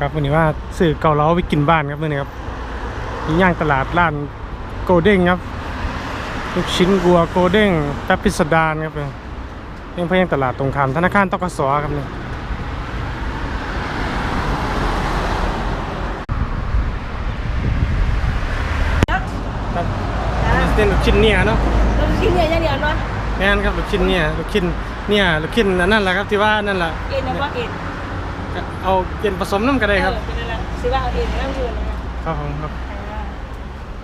ครับวันนี้ว่าสื่อเก่าเล้าไปกินบ้านครับวันนี้ครับมีย่างตลาดร้านโกเด้งครับลูกชิ้นกัวโกเด้งแป๊บพิสดารครับเป็นเพื่อนตลาดตรงข้ามธนาคารตกสครับนี่ครับเส้นลูกชิ้นเนี่ยเนาะเราชิ้นเนี่ยอย่างเดียวเนาะแม่นครับลูกชิ้นเนี่ยลูกชิ้นเนี่ยลูกชิ้นอันนั่นแหละครับที่ว่านั่นแหละเอ็นนะว่าเอ็น เอาเย็นผสมน้ำก็ได้ครับเออเป็นอะไรซื้อว่าเอาเอ็นนั่งอยู่นะครับผมครับอ่า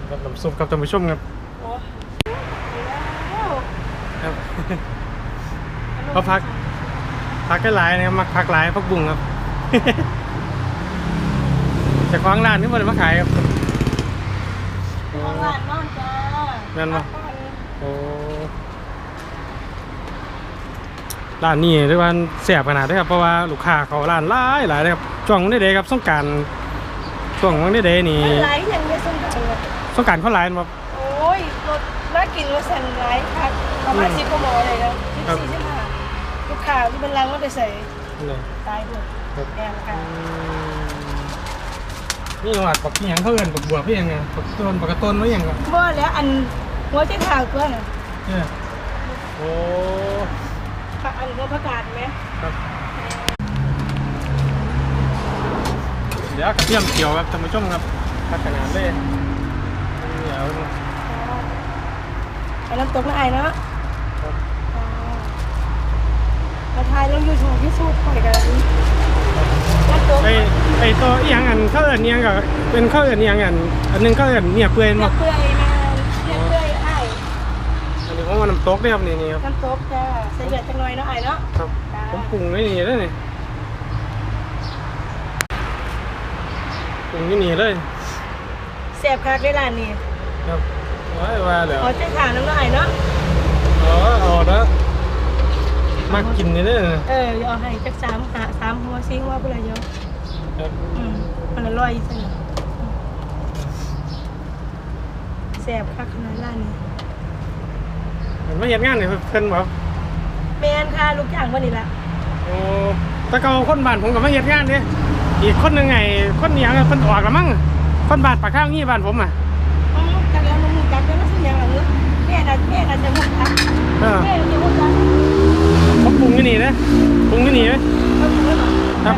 ครับน้ำซุปครับท่านผู้ชมครับโอ้แล้วครับ เขาพักพักก็หลายนะครับมักพักหลายพักบุ้งครับ จากควางร้านที่มันมาขายครับ ของร้านนอนจ้าแม่นบ่ โอ้ ร้านนี้เรียกว่าแสบขนาดนี้ครับเพราะว่าลูกค้าเขาร้านหลายหลายเลยครับช่วงนี้เดครับสงกรารช่วงนี้เดนี่มันไหลอย่างเงี้ยสงกรานต์เลยสงกรารเขาหลายมาโอ้ยรถมากินรถสั่นไหลครับประมาณสิบกว่าโมงเลยนะสิบครับสี่สิบห้าลูกค้าที่เป็นรังมันไปใส่เลยตายด้วยครับแดงค่ะนี่หวัดปักเหียงเขาเอินปักบัวพี่ยังไงปักต้นปักกระต้นไว้ยังไงบ่แล้วอันหัวใจขาวตัวน่ะเนี่ยโอ้ ผักอันหัวผักกาดไหมครับเดี๋ยวกระเทียมเขียวครับท่านผู้ชมครับพักขนาดเลยเดี๋ยวไอ้น้ำตกน้ำไอเนาะครับมาทายลงยูทูบที่สู้ข่อยกันน้ำตกไอไอตัวอีหยังอันเขาเอินเนียงกับเป็นเขาเอินเนียงอัน อันหนึงเขาเอินเนี่ยเปื่อยเลือมั้กเปื่อยมาเลือกเปื่อยไอ้ อันนี้ผมว่าน้ำตกเนี่ยครับนี่นี่ครับ น้ำตกจ้าใส่เลือดจังหน่อยเนาะไอ้เนาะครับผมปรุงไว้นี่เลยนี่ปรุงที่นี่เลย แซ่บคักได้ร้านนี้ครับว่าว่าเดี๋ยวขอใจขาวน้ำเนาะไอ้เนาะ อ๋อเอาแล้วมากินนี่เลยนะเออเอาให้จักสามหาสามหัวซิหัวบุไรเยอะครับอืมมันอร่อยจังแซ่บคักขนาดร้านนี้ มันไม่เห็นงานเลยเพิ่นบอกแมนค่ะลูกจ้างวันนี้ละโอ้แตะเกาคนบ้านผมก็ไม่เห็นงานเนี่ยอีกคนหนึ่งไงคนเหนียงเพิ่นออกแล้วมั้งคนบ้านปากข้างงี้บ้านผมอะอืมกันแล้วมึงจักแล้วมันสิยังหลังเนอะแม่น่ะแม่น่ะจะมุกจักเออแม่น่ะจะมุกจักเขาปรุงที่นี่นะปรุงที่นี่ไหมเขาถึงแล้วเหรอครับ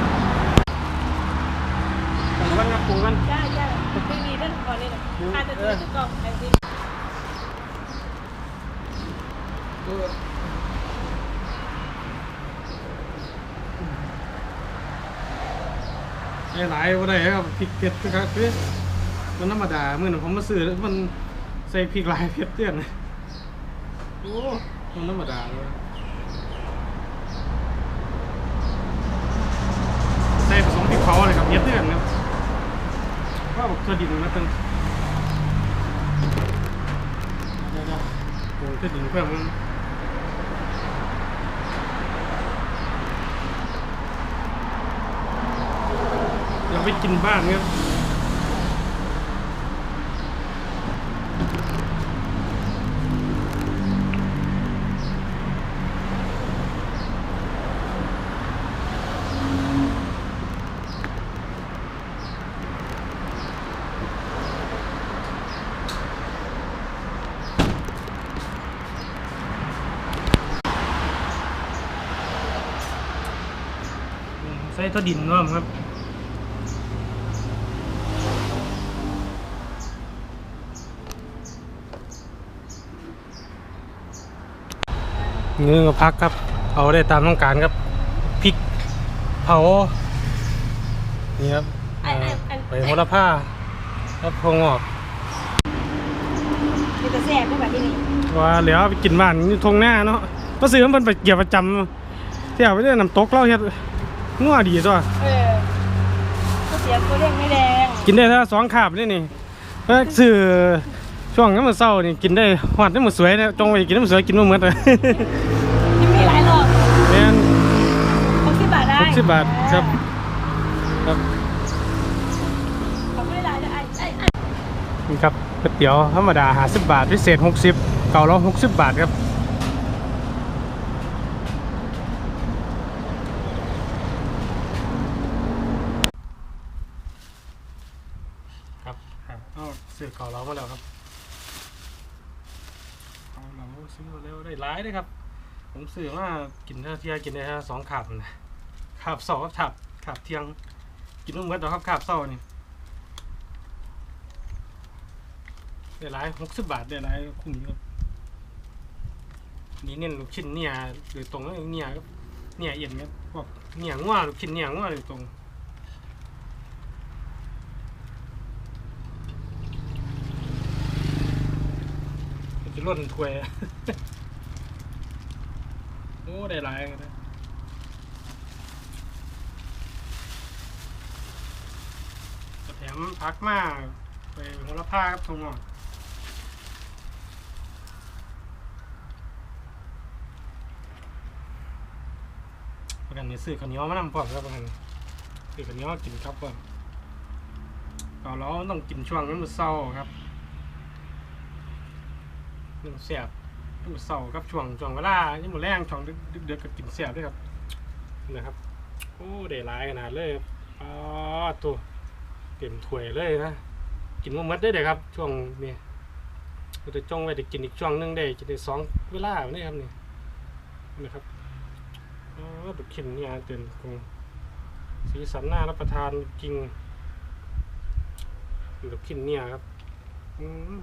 ปรุงกันครับปรุงกัน จ้าจ้าไม่มีท่านก่อนเลยนะอาจจะซื้อจะกรอบไอ้สิ ไอ้หลายว่าได้ครับพริกเผ็ดนะครับคือมันธรรมดาเมื่อนั้นผมมาซื้อมันใส่พริกหลายเผ็ดเตี้ยนโอ้มันธรรมดาเลยใส่ผสมพริกเผาเลยครับเผ็ดเตี้ยนครับว่าบอกเธอดินมาตั้งเดี๋ยวๆโอ้เธอดินเพิ่มมัน เรา ไปกินบ้านครับใส่ตัวดินร่วมครับ เนื้อกับพักครับ เอาได้ตามต้องการครับพริกเผานี่ครับไอ้ไอ้ไอ้ใบโหระพาครับพวงอกมีแต่แซ่บด้วยแบบนี้ว่าเหลือเอาไปกินบ้านอยู่ทงหน้าเนาะมาซื้อมันไปเกี่ยวประจำที่เอาไปเล่นน้ำตกเล่าเฮ็ดนัวดีตัวเออก็เสียตัวเร่งไม่แดงกินได้ถ้าสองขาบนี่นี่เออซื้อช่วงนี้มันเศร้านี่กินได้หอดนี่มันสวยนะจงไปกินนี่มันสวยกินมาเหมือนเล สิบาทครับ ครับนี่ครับก๋วยเตี๋ยวธรรมดาหาสิบบาท พิเศษหกสิบเก่าร้อยหกสิบบาทครับครับเอาเก่าเรามาแล้วครับเอาเราซื้อมาแล้วได้ร้ายเลยครับ ผมเสืออมากินเท่าเทียกินได้แค่สองขับนะ ขาบสอครับขาบขาบเทียง กินนุ่มเมื่อครับขาบเศร้านี่ได้หลายหกสิบบาทได้หลายคุ้มอยู่นี่เน้นลูกชิ้นเนี่ยโดยตรงเนี่ยครับเนี่ยเอียนครับพวกเนี่ยงัวลูกชิ้นเนี่ยงัวโดยตรงจะล่นถ้วยโอ้ได้หลายกันนะแถม พักมากไปโหระพาครับทุงอะประกันนี่ซื้อข้าวเหนียวมานำพร้อมครับประกันซื้อข้าวเหนียวกินครับก่อนเอาแล้วต้องกินช่วงนั้นมันเศร้าครับหนึ่งเสียบทุกเสาร์ครับช่วงช่วงเวลายี่หมูแรงช่วงดึกเดือดก็กินเสียบด้วยครับนะครับโอ้ได้หลายขนาดเลยครับอ๋อตัว เต็มถ้วยเลยนะกินมาหมดได้เลยครับ ช่วงนี้เราจะจ้องไว้ได้กินอีกช่วงหนึงได้จะได้สองเวลาแบบนี้ครับนี่นะครับอ๋อบุกขินเนี่ยเต็มคงสีสันหน้ารับประทานจริงบุกขินเนี่ยครับ อืม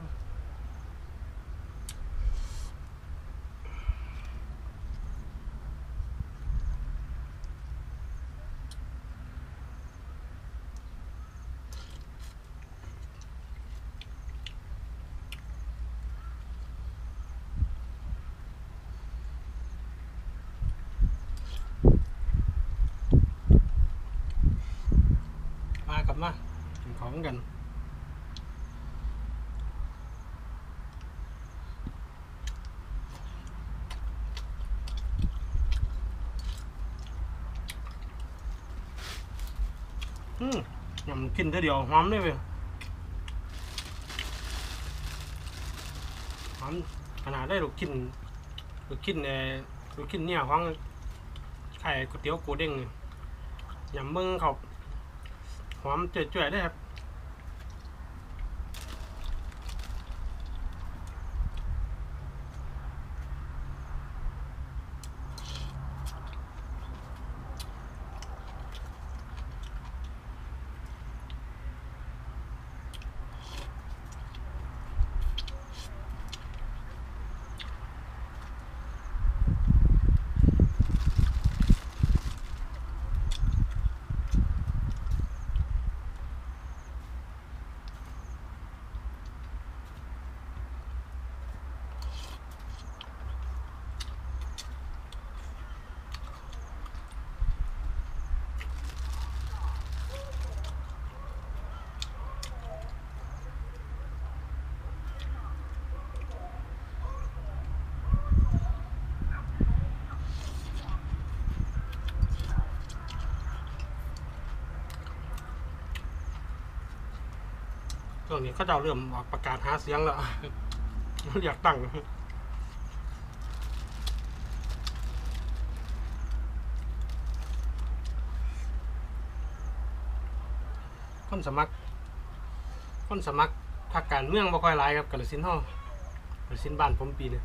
ากลับมากิน ของกันอืมยำกินเท่าเดียวหอมได้เว้ยหอมขนาดได้ลูกกินลูกกินเอ่อลูกกินเนี่ยของไข่ก๋วยเตี๋ยวกูเด้งยำมึงเขาหอมเจ๋อๆได้ครับ วงนี้เขาจะเริ่มออกประกาศหาเสียงแล้วอยากตั้งคนสมัคร คนสมัครพรรคการเมืองบ่ค่อยหลายครับกาฬสินธุ์เฮากาฬสินบ้านผมปีนี้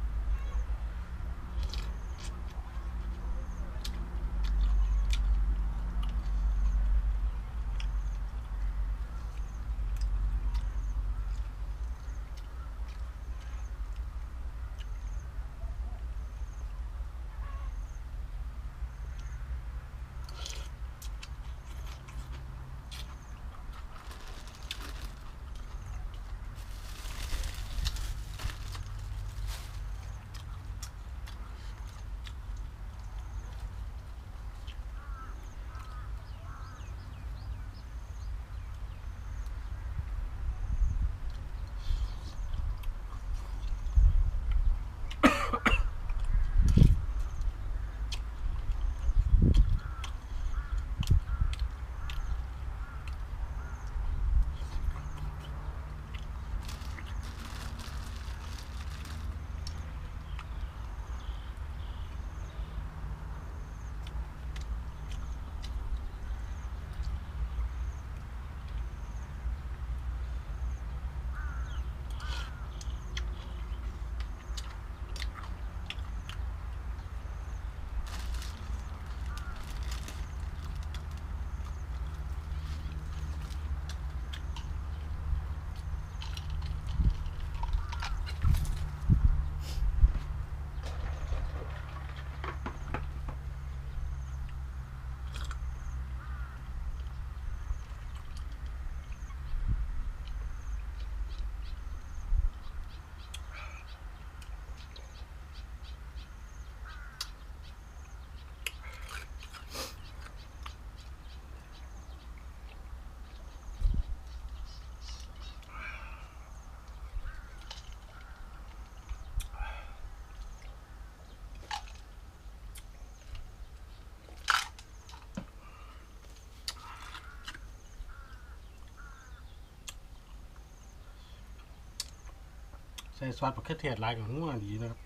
ใส่ซอสมะเขือเทศหลายกับนัวดีนะครับ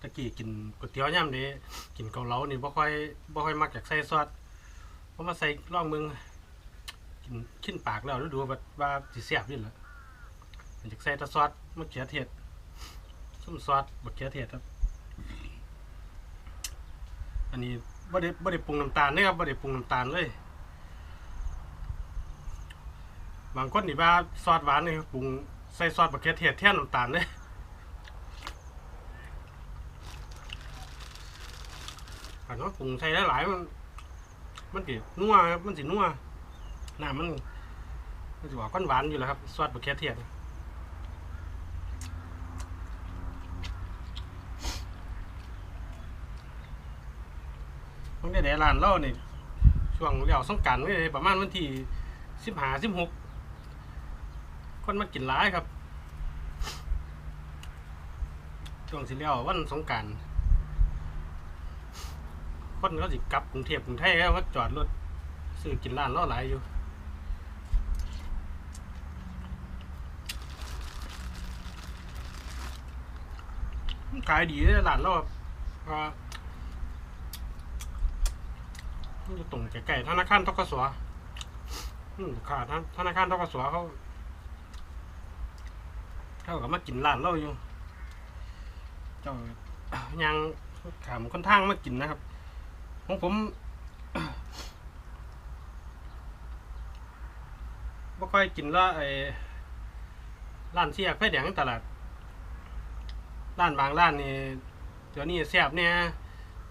ตะกี้กินก๋วยเตี๋ยวย่ำนี้กินเกาเหลานี่บ่ค่อยบ่ค่อยมักอยากใส่ซอสเพราะมาใส่ล่องมึงกินขึ้นปากแล้วแล้วดูว่าว่าสิแซ่บนี่แหละมันอยากใส่ต่ซอสมะเขือเทศส้มซอสมะเขือเทศครับ อันนี้บ่ได้บ่ได้ปรุงน้ำตาลนะครับบ่ได้ปรุงน้ำตาลเลย บางคนนี่ว่าซอสหวานนี่ปรุงใส่ซอสมะเขือเทศแทนน้ำตาลเลยอันว่าปรุงใส่หลายๆมัน มันสินัวครับมันสินัวน้ำมันมันสิว่าก้อนหวานอยู่แล้วครับซอสมะเขือเทศมันได้แต่ร้านเรานี่ช่วงเลี้ยวสงการนี่ประมาณวันที่สิบห้าสิบหก คนมากินหลายครับช่วงสิเลี้ยววันสงการคนก็สิกลับกรุงเทพกรุงไทยแล้วมาจอดรถซื้อกินร้านเราหลายอยู่ขายดีเลยร้านเราเพราะว่ามันอยู่ตรงใกล้ๆธนาคารทกสอืมขาดนะธนาคารทกสเขา เขากับมากินร้านเราอยู่ เจ้ายังขามค่อนข้างมากินนะครับ ของผมบ่ค่อยกินละไอ้ร้านเสียกไฟแดงในตลาดร้านบางร้านนี่เดี๋ยวนี้แซ่บเนี่ย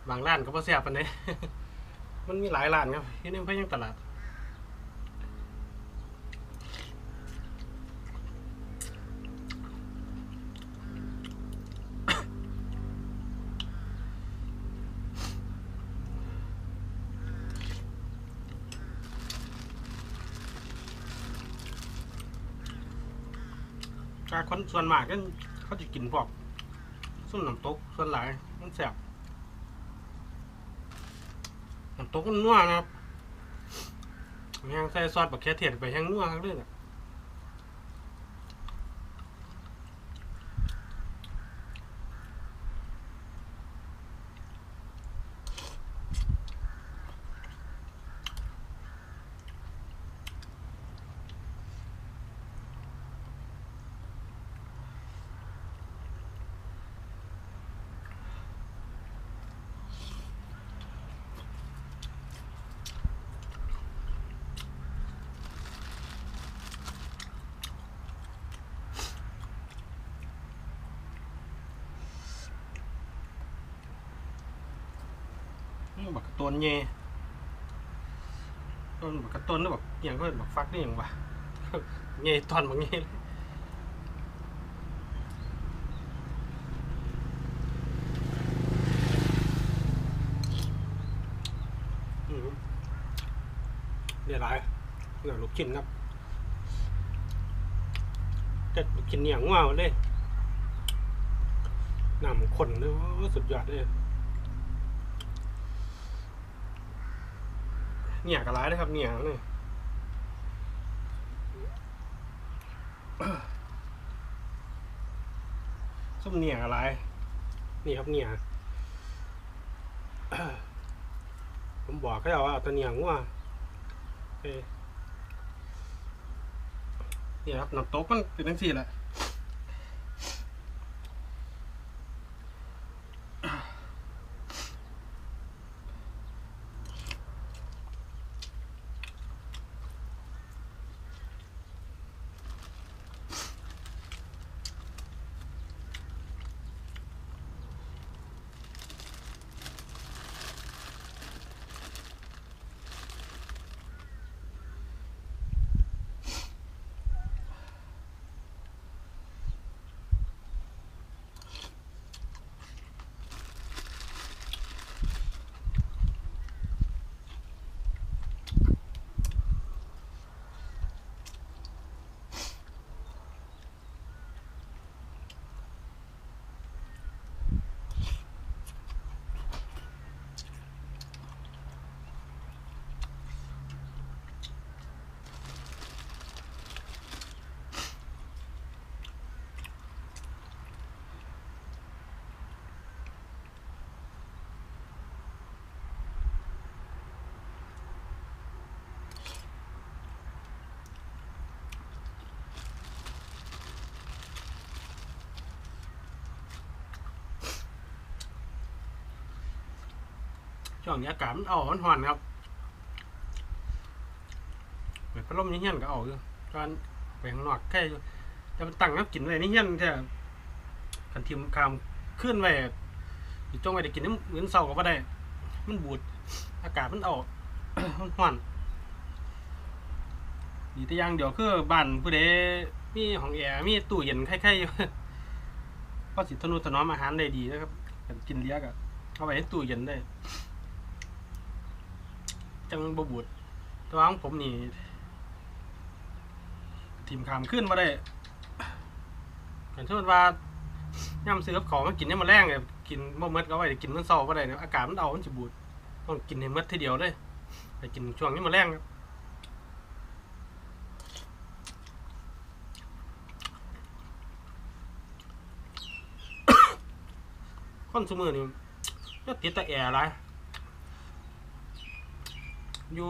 บางร้านก็บ่แซ่บปานใดมันมีหลายร้านครับที่นี่เพิ่นยังตลาด กาคนส่วนมากก็เขาจะกินพวกส้มน้ำตกส่วนหลายมันแสบน้ำตกมันนัวนะครับแห้งใส่ซอสบักเขือเทศไปแห้งนัวครับเรื่องอะ บักกระตวนเย่ต้นบักกระตวนนี่บักอย่างก็บักฟักนี่อย่างวะเย่ตอนบักเย่เลยอืมเดี๋ยวไรเดี๋ยวลูกชิ้นครับเด็ดลูกชิ้นเนี่ยงว้าวเลยน้ำข้นเลยสุดยอดเลย เนี่ยกระไรนะครับเนี่ยนี่ส้มเนี่ยกระไร นี่ครับเนี่ยผมบอกแค่ว่าเอาตัวเนี่ยงัวเอ้ยเนี่ยครับน้ำตกมันเป็นทั้งสี่แหละ ช่วงนี้อากาศมันเอามันห่อนครับเปิดพัดลมนี่เฮี้ยนก็เอาอยู่ตอนไปข้างนอกแค่อยู่แต่มันตั้งน้ำกินไว้นี่เฮี้ยนแท้คันทีมคามขึ้นไว้อยู่จงไว้ได้กินน้ำเหมือนเสาก็บ่ได้ มันบูด อากาศมันเอามันห่อนดีแต่อย่างเดี๋ยวคือบ้านผู้ใดมีห้องแอร์มีตู้เย็นไข่ๆอยู่พอสิทนุถนอมอาหารได้ดีนะครับกินเลี้ยกอะเอาไว้ในตู้เย็นได้ จังบบูดแตัวของผมนี่ทีมขามขึ้นมาได้กันเช่นว่าย่ำซื้อกับของมากินเนี่ยมมาแรงเลยกินบ่เมดก็ไว้กินมันเศร้าก็ได้นะอากาศมันเอามันจะบูดต้องกินให้เมดทีเดียวเลยไปกินช่วงนี้มาแรงครับคนสมือนี่ก็ติดแต่แอร์ไร อยู่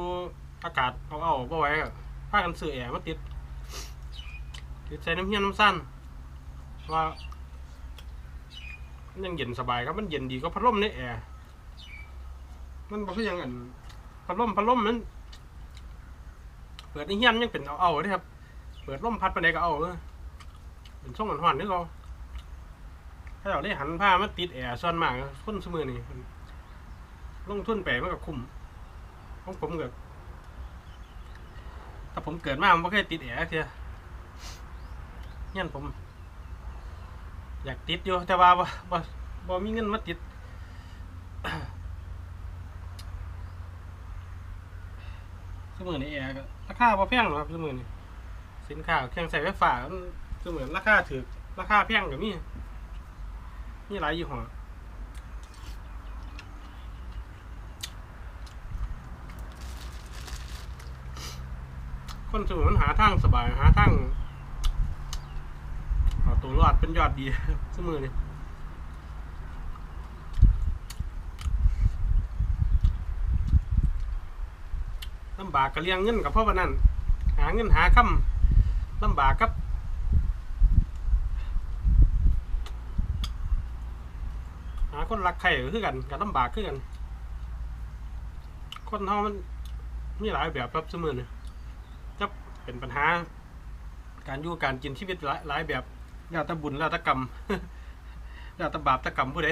อากาศเอาเอาบ่ไหว้ก็พากันซื้อแอร์มาติดติดใส่น้ำเฮียน้ำสั้นว่ามันยังเย็นสบายครับมันเย็นดีก็พัดลมในแอร์มันบ่คือหยังอันพัดลมพัดลมมันเปิดในเฮียนยังเป็นเอาเอาเด้ครับ เปิดลมพัดไปไหนก็เอาเออเป็นช่องห่อนๆนี่เราถ้าเราได้หันผ้ามาติดแอร์ส่วนมากคนสมือนี่ลงทุนไปมันก็คุ้ม ของผมก็ถ้าผมเกิดมาผมไม่เคยติดแอร์เทียเนี่ยผม อยากติดอยู่แต่ว่าบ่บ่บ่มีเงินมาติดสมือนี่แอร์ราคาบ่แพงหรอครับสมือนี่สินค้าเครื่องใช้ไฟฟ้ามันสมือนราคาถือราคาแพงก็มีมีหลายยี่ห้อ คนสมุนมันหาทางสบาย หาทางเอาตัวรอดเป็นยอดดีเสมอนี่ลำบากก็เลี้ยงเงินกับพ่อวันนั้นหาเงินหาคำลำบากกับหาคนรักใครก็คือกันกับลำบากคือกัน คนเฮามันมีหลายแบบครับเสมอเนี่ย เป็นปัญหา การอยู่การกินชีวิตหลายแบบแล้วต่บุญแล้วต่กรรมแล้วต่บาปต่กรรมผู้ใด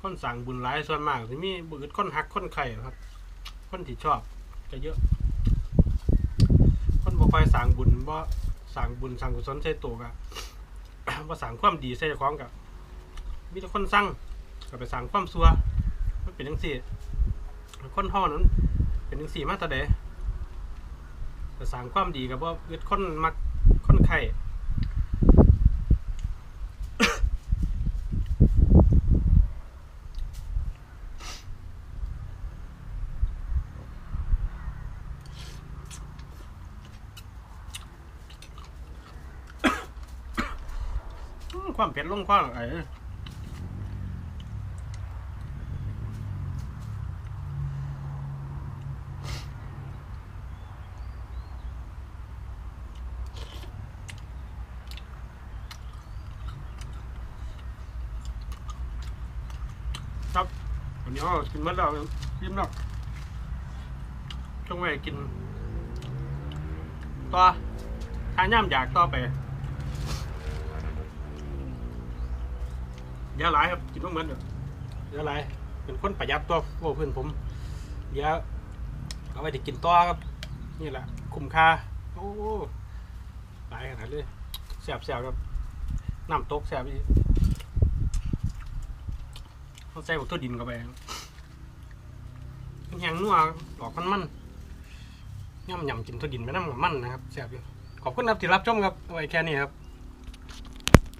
คนสั่งบุญหลายส่วนมากที่มีบุญคนหักคนไข่ครับ คนที่ชอบจะเยอะ อยสั่งบุญบ่สั่งบุญสั่งกุศลใส่ตัวกะบ่สั่งความดีใส่เจ้าของกับมีแต่คนสั่งก็ไปสั่งความซัวมันเป็นจังซี่คนห่อนั้น เป็นจังซี่มาแต่เดแต่สั่งความดีกับบ่เกิดคนมักคนไข่ อื มความเผ็ดลงความไอ้ครับวันนี้เรากินหมดแล้วยิ้มแล้วช่วงไว้กิน ต่อทานย่ำอยากต่อไป เดี๋ ยวหลายครับกินไม่เหมือนเดี๋ยวหลายเป็นคนประหยัดตัวโอ้เพื่อนผมเดี๋ยวเอาไว้จะกินต่อครับ นี่แหละคุ้มค่าโอ้หลายขนาดเลยแสบแสบครับน้ำตกแสบอีกเขาใส่บุกตัวดินเข้าไปมันแห้งนัวออกมันมันย่ำยำกินตัวดินไปน้ำกับมันนะครับแสบอยู่ขอบคุณครับที่รับชมครับเอาไว้แค่นี้ครับ